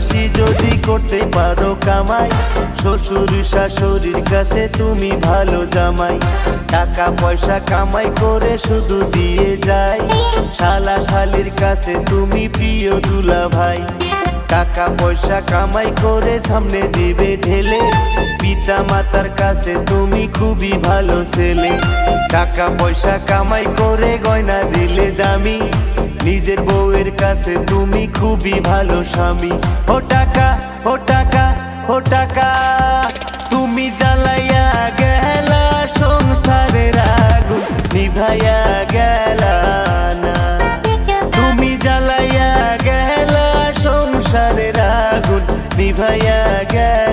বেশি যদি করতে পারো কামাই, শ্বশুর শাশুড়ির কাছে তুমি ভালো জামাই। টাকা পয়সা কামাই করে শুধু দিয়ে যায় শালা শালির কাছে তুমি প্রিয় দুলা ভাই। টাকা পয়সা কামাই করে সামনে দিবে ঢেলে। পিতা মাতার কাছে তুমি খুবই ভালো ছেলে। টাকা পয়সা কামাই করে গয়না দিলে দামি। নিজের বউয়ের কাছে তুমি খুবই ভালো স্বামী। ও টাকা ও টাকা ও টাকা। তুমি জ্বালাইয়া গেলা সংসারের আগুন, নিভাইয়া গেলা তুমি জ্বালাইয়া গেলা সংসারের আগুন, নিভাইয়া গেলা